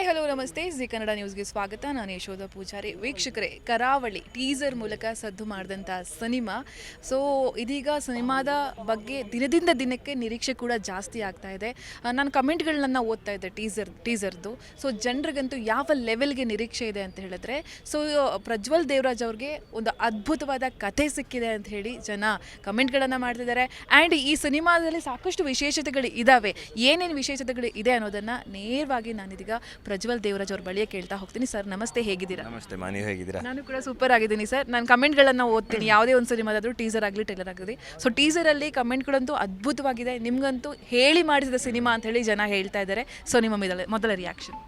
Hi, hello, ನಮಸ್ತೆ. Zee Kannada ನ್ಯೂಸ್ಗೆ ಸ್ವಾಗತ. ನಾನು ಯಶೋಧ ಪೂಜಾರಿ. ವೀಕ್ಷಕರೇ, ಕರಾವಳಿ ಟೀಸರ್ ಮೂಲಕ ಸದ್ದು ಮಾಡಿದಂಥ ಸಿನಿಮಾ. ಸೊ, ಇದೀಗ ಸಿನಿಮಾದ ಬಗ್ಗೆ ದಿನದಿಂದ ದಿನಕ್ಕೆ ನಿರೀಕ್ಷೆ ಕೂಡ ಜಾಸ್ತಿ ಆಗ್ತಾ ಇದೆ. ನಾನು ಕಮೆಂಟ್ಗಳನ್ನ ಓದ್ತಾ ಇದ್ದೆ ಟೀಸರ್, ಟೀಸರ್ದು. ಸೊ, ಜನರಿಗಂತೂ ಯಾವ ಲೆವೆಲ್ಗೆ ನಿರೀಕ್ಷೆ ಇದೆ ಅಂತ ಹೇಳಿದ್ರೆ, ಸೊ, ಪ್ರಜ್ವಲ್ ದೇವರಾಜ್ ಅವ್ರಿಗೆ ಒಂದು ಅದ್ಭುತವಾದ ಕಥೆ ಸಿಕ್ಕಿದೆ ಅಂತ ಹೇಳಿ ಜನ ಕಮೆಂಟ್ಗಳನ್ನು ಮಾಡ್ತಿದ್ದಾರೆ. ಆ್ಯಂಡ್ ಈ ಸಿನಿಮಾದಲ್ಲಿ ಸಾಕಷ್ಟು ವಿಶೇಷತೆಗಳು ಇದ್ದಾವೆ ಏನೇನು ವಿಶೇಷತೆಗಳು ಇದೆ ಅನ್ನೋದನ್ನು ನೇರವಾಗಿ ನಾನಿದೀಗ ಪ್ರಜ್ವಲ್ ದೇವರಾಜ್ ಅವ್ರ ಬಳಿಯೇ ಕೇಳ್ತಾ ಹೋಗ್ತೀನಿ. ಸರ್ ನಮಸ್ತೆ ಹೇಗಿದ್ದೀರಾ? ನಮಸ್ತೆ ಮಾ ನೀವು ಹೇಗಿದ್ದೀರಾ? ನಾನು ಕೂಡ ಸೂಪರ್ ಆಗಿದ್ದೀನಿ ಸರ್. ನಾನು ಕಮೆಂಟ್ಗಳನ್ನು ಓದ್ತೀನಿ. ಯಾವುದೇ ಒಂದು ಸಿನಿಮಾದಾದರೂ ಟೀಸರ್ ಆಗಲಿ ಟ್ರೈಲರ್ ಆಗಲಿ. ಸೊ ಟೀಸರಲ್ಲಿ ಕಮೆಂಟ್ಗಳಂತೂ ಅದ್ಭುತವಾಗಿದೆ. ನಿಮಗಂತೂ ಹೇಳಿ ಮಾಡಿಸಿದ ಸಿನಿಮಾ ಅಂತ ಹೇಳಿ ಜನ ಹೇಳ್ತಾ ಇದ್ದಾರೆ. ಸೊ ನಿಮ್ಮ ಮೊದಲ ಮೊದಲ ರಿಯಾಕ್ಷನ್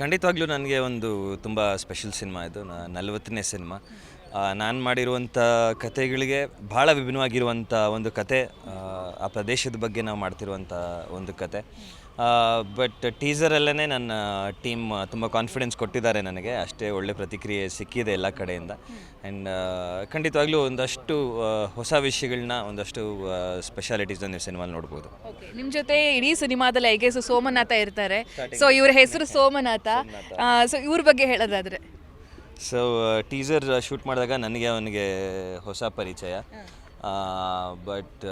ಖಂಡಿತವಾಗ್ಲೂ ನನಗೆ ಒಂದು ತುಂಬ ಸ್ಪೆಷಲ್ ಸಿನಿಮಾ ಇದು ನಲವತ್ತನೇ ಸಿನಿಮಾ. ನಾನು ಮಾಡಿರುವಂಥ ಕಥೆಗಳಿಗೆ ಭಾಳ ವಿಭಿನ್ನವಾಗಿರುವಂಥ ಒಂದು ಕತೆ ಆ, ಆ ಪ್ರದೇಶದ ಬಗ್ಗೆ ನಾವು ಮಾಡ್ತಿರುವಂಥ ಒಂದು ಕತೆ ಬಟ್ ಟೀಸರಲ್ಲೇ ನನ್ನ ಟೀಮ್ ತುಂಬ ಕಾನ್ಫಿಡೆನ್ಸ್ ಕೊಟ್ಟಿದ್ದಾರೆ ನನಗೆ. ಅಷ್ಟೇ ಒಳ್ಳೆ ಪ್ರತಿಕ್ರಿಯೆ ಸಿಕ್ಕಿದೆ ಎಲ್ಲ ಕಡೆಯಿಂದ. ಆ್ಯಂಡ್ ಖಂಡಿತವಾಗ್ಲೂ ಒಂದಷ್ಟು ಹೊಸ ವಿಷಯಗಳನ್ನ ಒಂದಷ್ಟು ಸ್ಪೆಷಾಲಿಟೀಸ್ನ ನೀವು ಸಿನಿಮಾಲಿ ನೋಡ್ಬೋದು. ನಿಮ್ಮ ಜೊತೆ ಇಡೀ ಸಿನಿಮಾದಲ್ಲಿ ಐ ಗೆಸ್ ಸೋಮನಾಥ ಇರ್ತಾರೆ. ಸೊ ಇವ್ರ ಹೆಸರು ಸೋಮನಾಥ. ಸೊ ಇವ್ರ ಬಗ್ಗೆ ಹೇಳೋದಾದ್ರೆ. ಸೊ ಟೀಸರ್ ಶೂಟ್ ಮಾಡಿದಾಗ ನನಗೆ ಅವನಿಗೆ ಹೊಸ ಪರಿಚಯ. ಬಟ್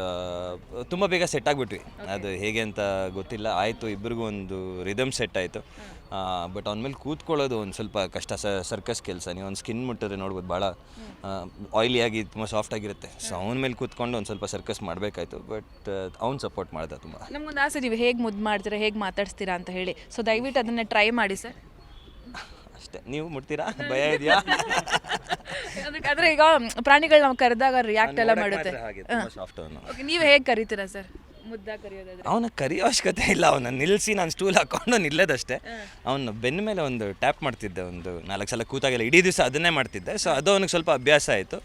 ತುಂಬ ಬೇಗ ಸೆಟ್ ಆಗಿಬಿಟ್ವಿ. ಅದು ಹೇಗೆ ಅಂತ ಗೊತ್ತಿಲ್ಲ. ಆಯಿತು ಇಬ್ಬರಿಗೂ ಒಂದು ರಿದಮ್ ಸೆಟ್ ಆಯಿತು. ಬಟ್ ಅವನ ಮೇಲೆ ಕೂತ್ಕೊಳ್ಳೋದು ಒಂದು ಸ್ವಲ್ಪ ಕಷ್ಟ. ಸರ್ಕಸ್ ಕೆಲಸ. ನೀವು ಒಂದು ಸ್ಕಿನ್ ಮುಟ್ಟಿದ್ರೆ ನೋಡ್ಬೋದು ಭಾಳ ಆಗಿ ತುಂಬ ಸಾಫ್ಟ್ ಆಗಿರುತ್ತೆ. ಸೊ ಅವನ ಮೇಲೆ ಕೂತ್ಕೊಂಡು ಒಂದು ಸ್ವಲ್ಪ ಸರ್ಕಸ್ ಮಾಡಬೇಕಾಯ್ತು. ಬಟ್ ಅವ್ನು ಸಪೋರ್ಟ್ ಮಾಡ್ದೆ ತುಂಬ. ನಮ್ಗೊಂದು ಆಸೆ ನೀವು ಹೇಗೆ ಮುದ್ದು ಮಾಡ್ತೀರಾ ಹೇಗೆ ಮಾತಾಡ್ಸ್ತೀರಾ ಅಂತ ಹೇಳಿ. ಸೊ ದಯವಿಟ್ಟು ಅದನ್ನು ಟ್ರೈ ಮಾಡಿ ಸರ್ ಅಷ್ಟೇ. ನೀವು ಮುಟ್ತೀರಾ? ಭಯ ಇದೆಯಾ? ಆದರೆ ಈಗ ಪ್ರಾಣಿಗಳು ನಾವು ಕರೆದಾಗ ರಿಯಾಕ್ಟ್ ಎಲ್ಲ ಮಾಡುತ್ತೆ. ಓಕೆ ನೀವು ಹೇಗೆ ಕರಿತೀರಾ ಸರ್? ಮುದ್ದ ಕರೆಯೋದಾದ್ರೆ? ಅವನ ಕರಿಯೋ ಅವಶ್ಯಕತೆ ಇಲ್ಲ ಅವನ ನಿಲ್ಲಿಸಿ ನಾನು ಸ್ಟೂಲ್ ಹಾಕೊಂಡು ನಿಲ್ಲದಷ್ಟೇ. ಅವನು ಬೆನ್ನ ಮೇಲೆ ಒಂದು ಟ್ಯಾಪ್ ಮಾಡ್ತಿದ್ದೆ ಒಂದು ನಾಲ್ಕು ಸಲ ಕೂತಾಗೆಲ್ಲ ಇಡೀ ದಿವಸ ಅದನ್ನೇ ಮಾಡ್ತಿದ್ದೆ. ಸೊ ಅದು ಅವನಿಗೆ ಸ್ವಲ್ಪ ಅಭ್ಯಾಸ ಆಯಿತು.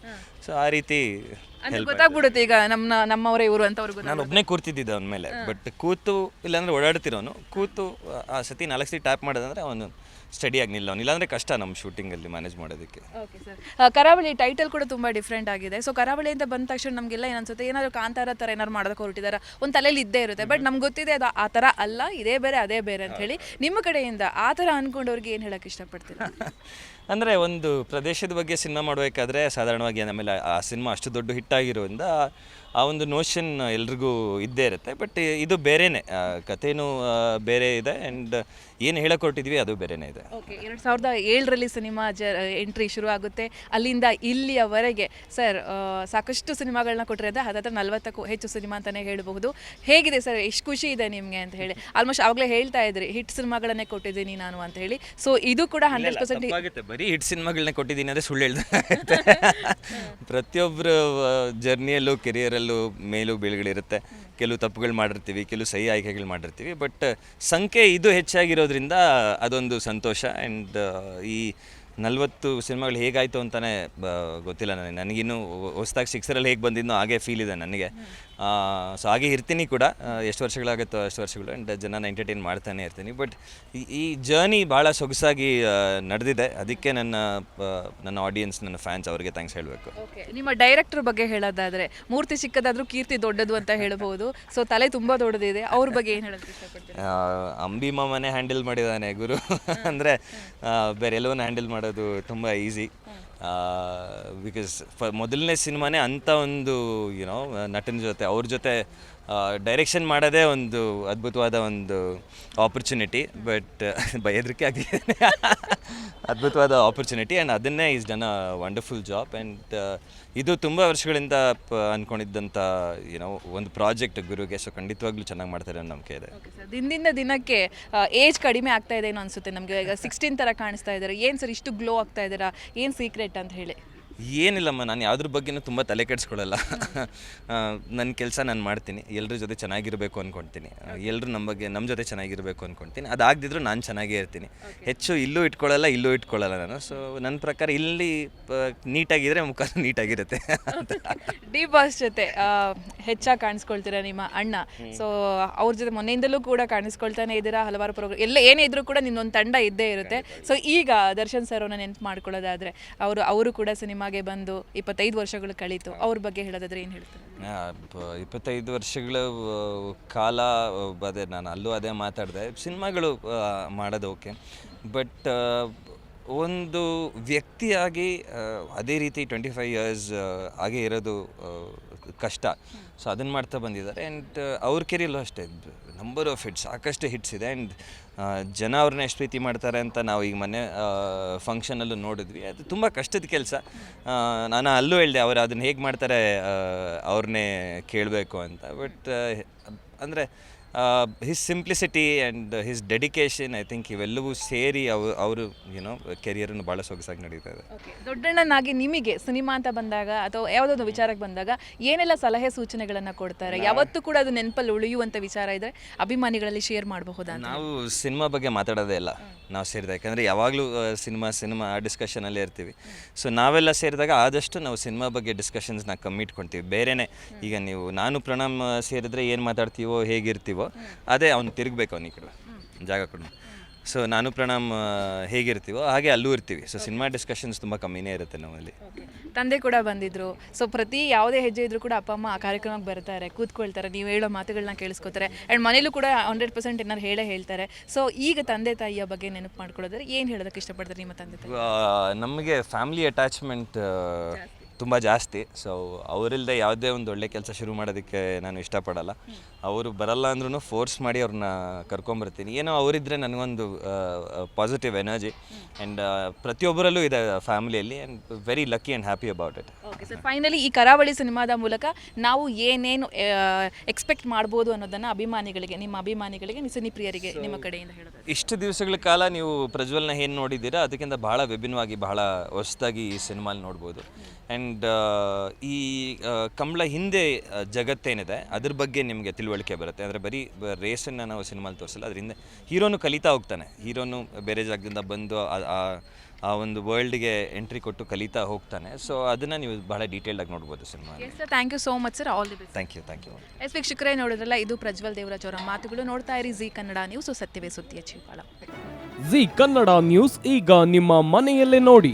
ಸೊ ಆ ರೀತಿ ಅಂದ್ರೆ ಗೊತ್ತಾಗ್ಬಿಡುತ್ತೆ ಈಗ ನಮ್ಮ ನಮ್ಮವರೇ ಇವರು ಅಂತ ಅವ್ರಿಗೆ ನಾನು ಒಬ್ಬನೇ ಕೂರ್ತಿದ್ದಿದ್ದೆ ಅವನ ಮೇಲೆ ಬಟ್ ಕೂತು ಇಲ್ಲಾಂದ್ರೆ ಓಡಾಡ್ತಿರೋನು ಕೂತು ಆ ಸತಿ ನಾಲ್ಕು ಸತಿ ಟ್ಯಾಪ್ ಮಾಡೋದಂದ್ರೆ ಅವನು ಸ್ಟಡಿಯಾಗಿ ನಿಲ್ಲವನು ಇಲ್ಲಾಂದ್ರೆ ಕಷ್ಟ ನಮ್ಮ ಶೂಟಿಂಗಲ್ಲಿ ಮ್ಯಾನೇಜ್ ಮಾಡೋದಕ್ಕೆ. ಓಕೆ ಸರ್ ಕರಾವಳಿ ಟೈಟಲ್ ಕೂಡ ತುಂಬಾ ಡಿಫ್ರೆಂಟ್ ಆಗಿದೆ. ಸೊ ಕರಾವಳಿ ಅಂತ ಬಂದ ತಕ್ಷಣ ನಮಗೆಲ್ಲ ಏನನ್ಸುತ್ತೆ ಏನಾದರೂ ಕಾಂತಾರ ತರ ಏನಾದ್ರು ಮಾಡೋದಕ್ಕೆ ಹೊರಟಿದ್ದಾರೆ ಒಂದು ತಲೆಯಲ್ಲಿ ಇದ್ದೇ ಇರುತ್ತೆ. ಬಟ್ ನಮ್ಗೆ ಗೊತ್ತಿದೆ ಅದು ಆ ತರ ಅಲ್ಲ ಇದೇ ಬೇರೆ ಅದೇ ಬೇರೆ ಅಂತ ಹೇಳಿ. ನಿಮ್ಮ ಕಡೆಯಿಂದ ಆ ತರ ಅಂದ್ಕೊಂಡವ್ರಿಗೆ ಏನು ಹೇಳಕ್ಕೆ ಇಷ್ಟಪಡ್ತೀರಾ? ಅಂದ್ರೆ ಒಂದು ಪ್ರದೇಶದ ಬಗ್ಗೆ ಸಿನಿಮಾ ಮಾಡಬೇಕಾದ್ರೆ ಸಾಧಾರಣವಾಗಿ ಆಮೇಲೆ ಆ ಸಿನಿಮಾ ಅಷ್ಟು ದೊಡ್ಡ ಹಿಟ್ ಆಗಿರೋದ್ರಿಂದ ಆ ಒಂದು ನೋಷನ್ ಎಲ್ರಿಗೂ ಇದ್ದೇ ಇರುತ್ತೆ. ಬಟ್ ಇದು ಬೇರೆನೆ. ಕಥೆನೂ ಬೇರೆ ಇದೆ. ಆ್ಯಂಡ್ ಏನು ಹೇಳಕೊಟ್ಟಿದ್ವಿ ಅದು ಬೇರೆನೇ ಇದೆ. ಓಕೆ ಎರಡು ಸಾವಿರದ ಏಳರಲ್ಲಿ ಸಿನಿಮಾ ಜ ಎಂಟ್ರಿ ಶುರು ಆಗುತ್ತೆ. ಅಲ್ಲಿಂದ ಇಲ್ಲಿಯವರೆಗೆ ಸರ್ ಸಾಕಷ್ಟು ಸಿನಿಮಾಗಳನ್ನ ಕೊಟ್ಟಿರೋದು ಅದಾದ್ರೆ ನಲ್ವತ್ತಕ್ಕೂ ಹೆಚ್ಚು ಸಿನಿಮಾ ಅಂತಲೇ ಹೇಳಬಹುದು. ಹೇಗಿದೆ ಸರ್ ಎಷ್ಟು ಖುಷಿ ಇದೆ ನಿಮಗೆ ಅಂತ ಹೇಳಿ. ಆಲ್ಮೋಸ್ಟ್ ಆವಾಗಲೇ ಹೇಳ್ತಾ ಇದ್ರಿ ಹಿಟ್ ಸಿನಿಮಾಗಳನ್ನೇ ಕೊಟ್ಟಿದ್ದೀನಿ ನಾನು ಅಂತ ಹೇಳಿ. ಸೊ ಇದು ಕೂಡ ಹಂಡ್ರೆಡ್ ಪರ್ಸೆಂಟ್ ಆಗುತ್ತೆ ಬರೀ ಹಿಟ್ ಸಿನಿಮಾಗಳನ್ನೇ ಕೊಟ್ಟಿದ್ದೀನಿ ಅಂದರೆ ಸುಳ್ಳು ಹೇಳ್ದೆ ಪ್ರತಿಯೊಬ್ಬರ ಜರ್ನಿಯಲ್ಲೂ ಕೆರಿಯರಲ್ಲೂ ಮೇಲೂ ಬೀಳುಗಳಿರುತ್ತೆ. ಕೆಲವು ತಪ್ಪುಗಳು ಮಾಡಿರ್ತೀವಿ, ಕೆಲವು ಸಹಿ ಆಯ್ಕೆಗಳು ಮಾಡಿರ್ತೀವಿ, ಬಟ್ ಸಂಖ್ಯೆ ಇದು ಹೆಚ್ಚಾಗಿರೋದ್ರಿಂದ ಅದೊಂದು ಸಂತೋಷ. ಆ್ಯಂಡ್ ಈ ನಲವತ್ತು ಸಿನಿಮಾಗಳು ಹೇಗಾಯಿತು ಅಂತಲೇ ಗೊತ್ತಿಲ್ಲ ನನಗೆ. ನನಗಿನ್ನೂ ಹೊಸ್ದಾಗಿ ಸಿಕ್ಸರಲ್ಲಿ ಹೇಗೆ ಬಂದಿದ್ನೋ ಹಾಗೆ ಫೀಲ್ ಇದೆ ನನಗೆ. ಸೊ ಹಾಗೆ ಇರ್ತೀನಿ ಕೂಡ. ಎಷ್ಟು ವರ್ಷಗಳಾಗುತ್ತೋ ಅಷ್ಟು ವರ್ಷಗಳು. ಆ್ಯಂಡ್ ಜನನ ಎಂಟರ್ಟೈನ್ ಮಾಡ್ತಾನೆ ಇರ್ತೀನಿ. ಬಟ್ ಈ ಜರ್ನಿ ಭಾಳ ಸೊಗಸಾಗಿ ನಡೆದಿದೆ. ಅದಕ್ಕೆ ನನ್ನ ನನ್ನ ಆಡಿಯನ್ಸ್ ನನ್ನ ಫ್ಯಾನ್ಸ್ ಅವರಿಗೆ ಥ್ಯಾಂಕ್ಸ್ ಹೇಳಬೇಕು. ಓಕೆ ನಿಮ್ಮ ಡೈರೆಕ್ಟರ್ ಬಗ್ಗೆ ಹೇಳೋದಾದರೆ ಮೂರ್ತಿ ಸಿಕ್ಕದಾದರೂ ಕೀರ್ತಿ ದೊಡ್ಡದು ಅಂತ ಹೇಳ್ಬೋದು. ಸೊ ತಲೆ ತುಂಬ ದೊಡ್ಡದಿದೆ. ಅವ್ರ ಬಗ್ಗೆ ಏನು ಅಂಬಿ ಮಾಮನೆ ಹ್ಯಾಂಡಲ್ ಮಾಡಿದ್ದಾನೆ ಗುರು. ಅಂದರೆ ಬೇರೆ ಎಲ್ಲವನ್ನ ಹ್ಯಾಂಡಲ್ ಮಾಡೋದು ತುಂಬ ಈಸಿ ಬಿಕಾಸ್ ಫ ಮೊದಲನೇ ಸಿನಿಮಾನೇ ಅಂಥ ಒಂದು ಯುನೋ ನಟನ ಜೊತೆ, ಅವ್ರ ಜೊತೆ ಡೈರೆಕ್ಷನ್ ಮಾಡೋದೇ ಒಂದು ಅದ್ಭುತವಾದ ಒಂದು ಆಪರ್ಚುನಿಟಿ ಬಟ್ ಹೆದರಿಕೆ ಆಗಿದೆ ಅದ್ಭುತವಾದ ಆಪರ್ಚುನಿಟಿ ಆ್ಯಂಡ್ ಅದನ್ನೇ is done a wonderful job and ಇದು ತುಂಬ ವರ್ಷಗಳಿಂದ, ಪ ಅಂದ್ಕೊಂಡಿದ್ದಂಥ ಏನೋ ಒಂದು ಪ್ರಾಜೆಕ್ಟ್ ಗುರುಗೆ. ಸೊ ಖಂಡಿತವಾಗ್ಲೂ ಚೆನ್ನಾಗಿ ಮಾಡ್ತಾರೆ ಅನ್ನೋ ನಂಬಿಕೆ ಇದೆ. ದಿನದಿಂದ ದಿನಕ್ಕೆ ಏಜ್ ಕಡಿಮೆ ಆಗ್ತಾ ಇದೆ ಏನೋ ಅನ್ಸುತ್ತೆ ನಮಗೆ. ಈಗ ಸಿಕ್ಸ್ಟೀನ್ ಥರ ಕಾಣಿಸ್ತಾ ಇದ್ದಾರೆ. ಏನು ಸರ್ ಇಷ್ಟು ಗ್ಲೋ ಆಗ್ತಾ ಇದ್ದೀರಾ? ಏನು ಸೀಕ್ರೆಟ್ ಅಂತ ಹೇಳಿ. ಏನಿಲ್ಲಮ್ಮ ನಾನು ಯಾವ್ದ್ರ ಬಗ್ಗೆನೂ ತುಂಬ ತಲೆ ಕೆಡಿಸ್ಕೊಳ್ಳಲ್ಲ ನನ್ನ ಕೆಲಸ ನಾನು ಮಾಡ್ತೀನಿ. ಎಲ್ಲರ ಜೊತೆ ಚೆನ್ನಾಗಿರಬೇಕು ಅಂದ್ಕೊಳ್ತೀನಿ ಎಲ್ಲರೂ ನಮ್ಮ ಬಗ್ಗೆ ನಮ್ಮ ಜೊತೆ ಚೆನ್ನಾಗಿರಬೇಕು ಅಂದ್ಕೊಳ್ತೀನಿ ಅದಾಗದಿದ್ರು ನಾನು ಚೆನ್ನಾಗೇ ಇರ್ತೀನಿ. ಹೆಚ್ಚು ಇಲ್ಲೂ ಇಟ್ಕೊಳ್ಳಲ್ಲ ಇಲ್ಲೂ ಇಟ್ಕೊಳ್ಳಲ್ಲ ನಾನು. ಸೊ ನನ್ನ ಪ್ರಕಾರ ಇಲ್ಲಿ ನೀಟಾಗಿದ್ರೆ ಮುಖ ನೀಟಾಗಿರುತ್ತೆ. ಡಿ ಬಾಸ್ ಜೊತೆ ಹೆಚ್ಚಾಗಿ ಕಾಣಿಸ್ಕೊಳ್ತೀರಾ ನಿಮ್ಮ ಅಣ್ಣ? ಸೊ ಅವ್ರ ಜೊತೆ ಮೊನ್ನೆಯಿಂದಲೂ ಕೂಡ ಕಾಣಿಸ್ಕೊಳ್ತಾನೆ ಇದ್ದೀರಾ? ಹಲವಾರು ಪ್ರೋಗ್ರಾಮ್ ಎಲ್ಲ ಏನೇ ಇದ್ರೂ ಕೂಡ ನಿನ್ನೊಂದು ತಂಡ ಇದ್ದೇ ಇರುತ್ತೆ. ಸೊ ಈಗ ದರ್ಶನ್ ಸರ್ ಅವ್ರನ್ನ ನೆನ್ಪು ಮಾಡ್ಕೊಳ್ಳೋದಾದ್ರೆ ಅವರು ಅವರು ಕೂಡ ಸಿನಿಮಾಗೆ ಬಂದು ಇಪ್ಪತ್ತೈದು ವರ್ಷಗಳು ಕಳೀತು. ಅವ್ರ ಬಗ್ಗೆ ಹೇಳೋದಾದ್ರೆ ಏನು ಹೇಳ್ತಾರೆ? ಇಪ್ಪತ್ತೈದು ವರ್ಷಗಳ ಕಾಲ ಅದೇ ನಾನು ಅಲ್ಲೂ ಅದೇ ಮಾತಾಡಿದೆ. ಸಿನಿಮಾಗಳು ಮಾಡೋದು ಓಕೆ. ಬಟ್ ಒಂದು ವ್ಯಕ್ತಿಯಾಗಿ ಅದೇ ರೀತಿ ಟ್ವೆಂಟಿ ಫೈವ್ ಇಯರ್ಸ್ ಹಾಗೆ ಇರೋದು ಕಷ್ಟ. ಸೊ ಅದನ್ನು ಮಾಡ್ತಾ ಬಂದಿದ್ದಾರೆ. ಆ್ಯಂಡ್ ಅವ್ರ ಕೆರಿಯಲ್ಲೂ ಅಷ್ಟೇ. ನಂಬರ್ ಆಫ್ ಹಿಟ್ಸ್ ಸಾಕಷ್ಟು ಹಿಟ್ಸ್ ಇದೆ. ಆ್ಯಂಡ್ ಜನ ಅವ್ರನ್ನ ಎಷ್ಟು ಪ್ರೀತಿ ಮಾಡ್ತಾರೆ ಅಂತ ನಾವು ಈಗ ಮೊನ್ನೆ ಫಂಕ್ಷನಲ್ಲೂ ನೋಡಿದ್ವಿ. ಅದು ತುಂಬ ಕಷ್ಟದ ಕೆಲಸ. ನಾನು ಅಲ್ಲೂ ಹೇಳಿದೆ, ಅವರು ಅದನ್ನು ಹೇಗೆ ಮಾಡ್ತಾರೆ ಅವ್ರನ್ನೇ ಕೇಳಬೇಕು ಅಂತ. ಬಟ್ ಅಂದರೆ his simplicity and his dedication I think ಇವೆಲ್ಲವೂ ಸೇರಿ ಅವು ಅವರು ಏನೋ ಕೆರಿಯರನ್ನು ಭಾಳ ಸೊಗಸಾಗಿ ನಡೀತಾ ಇದೆ. ದೊಡ್ಡಣ್ಣನಾಗಿ ನಿಮಗೆ ಸಿನಿಮಾ ಅಂತ ಬಂದಾಗ ಅಥವಾ ಯಾವುದೋ ವಿಚಾರಕ್ಕೆ ಬಂದಾಗ ಏನೆಲ್ಲ ಸಲಹೆ ಸೂಚನೆಗಳನ್ನು ಕೊಡ್ತಾರೆ? ಯಾವತ್ತೂ ಕೂಡ ಅದು ನೆನಪಲ್ಲಿ ಉಳಿಯುವಂಥ ವಿಚಾರ ಇದ್ದರೆ ಅಭಿಮಾನಿಗಳಲ್ಲಿ ಶೇರ್ ಮಾಡಬಹುದಾ ನಾವು ಸಿನಿಮಾ ಬಗ್ಗೆ ಮಾತಾಡೋದೇ ಇಲ್ಲ. ನಾವು ಸೇರಿದಾಗ. ಯಾಕಂದರೆ ಯಾವಾಗಲೂ ಸಿನಿಮಾ ಸಿನಿಮಾ ಡಿಸ್ಕಷನಲ್ಲೇ ಇರ್ತೀವಿ. ಸೊ ನಾವೆಲ್ಲ ಸೇರಿದಾಗ ಆದಷ್ಟು ನಾವು ಸಿನಿಮಾ ಬಗ್ಗೆ ಡಿಸ್ಕಷನ್ಸ್ನ ಕಮ್ಮಿ ಇಟ್ಕೊಳ್ತೀವಿ ಬೇರೆನೇ ಈಗ ನೀವು ನಾನು ಪ್ರಣಾಮ್ ಸೇರಿದ್ರೆ ಏನು ಮಾತಾಡ್ತೀವೋ ಹೇಗಿರ್ತೀವೋ ಅದೇ ಅವ್ನು ತಿರುಗಬೇಕು ಅವ್ನಿಗೆ ಕಡೆ ಜಾಗ ಕೊಡು. ಸೊ ನಾನು ಪ್ರಣಾಮ್ ಹೇಗಿರ್ತೀವೋ ಹಾಗೆ ಅಲ್ಲೂ ಇರ್ತೀವಿ. ಸೊ ಸಿನಿಮಾ ಡಿಸ್ಕಷನ್ಸ್ ತುಂಬ ಕಮ್ಮಿನೇ ಇರುತ್ತೆ ನಮ್ಮಲ್ಲಿ. ತಂದೆ ಕೂಡ ಬಂದಿದ್ರು. ಸೊ ಪ್ರತಿ ಯಾವುದೇ ಹೆಜ್ಜೆ ಇದ್ರೂ ಕೂಡ ಅಪ್ಪ ಅಮ್ಮ ಆ ಕಾರ್ಯಕ್ರಮಕ್ಕೆ ಬರ್ತಾರೆ ಕೂತ್ಕೊಳ್ತಾರೆ ನೀವು ಹೇಳೋ ಮಾತುಗಳನ್ನ ಕೇಳಿಸ್ಕೊತಾರೆ. ಆ್ಯಂಡ್ ಮನೇಲೂ ಕೂಡ ಹಂಡ್ರೆಡ್ ಪರ್ಸೆಂಟ್ ಏನಾರು ಹೇಳೇ ಹೇಳ್ತಾರೆ. ಸೊ ಈಗ ತಂದೆ ತಾಯಿಯ ಬಗ್ಗೆ ನೆನಪು ಮಾಡ್ಕೊಳ್ಳೋದ್ರೆ ಏನು ಹೇಳೋದಕ್ಕೆ ಇಷ್ಟಪಡ್ತಾರೆ ನಿಮ್ಮ ತಂದೆ ತಾಯಿ? ನಮಗೆ ಫ್ಯಾಮಿಲಿ ಅಟ್ಯಾಚ್ಮೆಂಟ್ ತುಂಬ ಜಾಸ್ತಿ. ಸೊ ಅವರಿಲ್ಲದೆ ಯಾವುದೇ ಒಂದು ಒಳ್ಳೆ ಕೆಲಸ ಶುರು ಮಾಡೋದಕ್ಕೆ ನಾನು ಇಷ್ಟಪಡಲ್ಲ. ಅವರು ಬರಲ್ಲ ಅಂದ್ರೂ ಫೋರ್ಸ್ ಮಾಡಿ ಅವ್ರನ್ನ ಕರ್ಕೊಂಬರ್ತೀನಿ. ಏನೋ ಅವರಿದ್ದರೆ ನನಗೊಂದು ಪಾಸಿಟಿವ್ ಎನರ್ಜಿ ಆ್ಯಂಡ್ ಪ್ರತಿಯೊಬ್ಬರಲ್ಲೂ ಇದೆ ಫ್ಯಾಮಿಲಿಯಲ್ಲಿ and very lucky and happy about it okay sir finally ಈ ಕರಾವಳಿ ಸಿನಿಮಾದ ಮೂಲಕ ನಾವು ಏನೇನು ಎಕ್ಸ್ಪೆಕ್ಟ್ ಮಾಡ್ಬೋದು ಅನ್ನೋದನ್ನು ಅಭಿಮಾನಿಗಳಿಗೆ ನಿಮ್ಮ ಅಭಿಮಾನಿಗಳಿಗೆ ಮಿಸನಿ ಪ್ರಿಯರಿಗೆ ನಿಮ್ಮ ಕಡೆಯಿಂದ ಹೇಳೋದು ಇಷ್ಟು ದಿವಸಗಳ ಕಾಲ ನೀವು ಪ್ರಜ್ವಲ್ನ ಏನು ನೋಡಿದ್ದೀರಾ? ಅದಕ್ಕಿಂತ ಬಹಳ ವಿಭಿನ್ನವಾಗಿ ಬಹಳ ಹೊಸದಾಗಿ ಈ ಸಿನಿಮಾಲಿ ನೋಡ್ಬೋದು. ಆ್ಯಂಡ್ ಈ ಕಮಲ ಕಂಬಳ ಹಿಂದೆ ಆ, ಜಗತ್ತೇನಿದೆ ಅದ್ರ ಬಗ್ಗೆ ನಿಮಗೆ ತಿಳುವಳಿಕೆ ಬರುತ್ತೆ. ಅಂದರೆ ಬರೀ ರೇಸನ್ನು ನಾವು ಸಿನಿಮಾಲಿ ತೋರಿಸಲ್ಲ ಅದರಿಂದ ಹೀರೋನು ಕಲಿತಾ ಹೋಗ್ತಾನೆ. ಹೀರೋನು ಬೇರೆ ಜಾಗದಿಂದ ಬಂದು ಆ- ಒಂದು ವರ್ಲ್ಡ್ಗೆ ಎಂಟ್ರಿ ಕೊಟ್ಟು ಕಲಿತಾ ಹೋಗ್ತಾನೆ. ಸೊ ಅದನ್ನು ನೀವು ಬಹಳ ಡೀಟೇಲ್ಡಾಗಿ ನೋಡ್ಬೋದು cinema yes sir thank you so much sir all the best thank you thank you yes ವೀಕ್ಷಕರೇ ನೋಡಿದ್ರಲ್ಲ ಇದು ಪ್ರಜ್ವಲ್ ದೇವರಾಜ್ ಅವರ ಮಾತುಗಳು. ನೋಡ್ತಾ ಇರಿ ಜಿ ಕನ್ನಡ ನ್ಯೂಸ್ ಸತ್ಯವೇ ಸುದ್ದಿಯ ಜೀವಾಳ ಜಿ ಕನ್ನಡ ನ್ಯೂಸ್ ಈಗ ನಿಮ್ಮ ಮನೆಯಲ್ಲೇ ನೋಡಿ.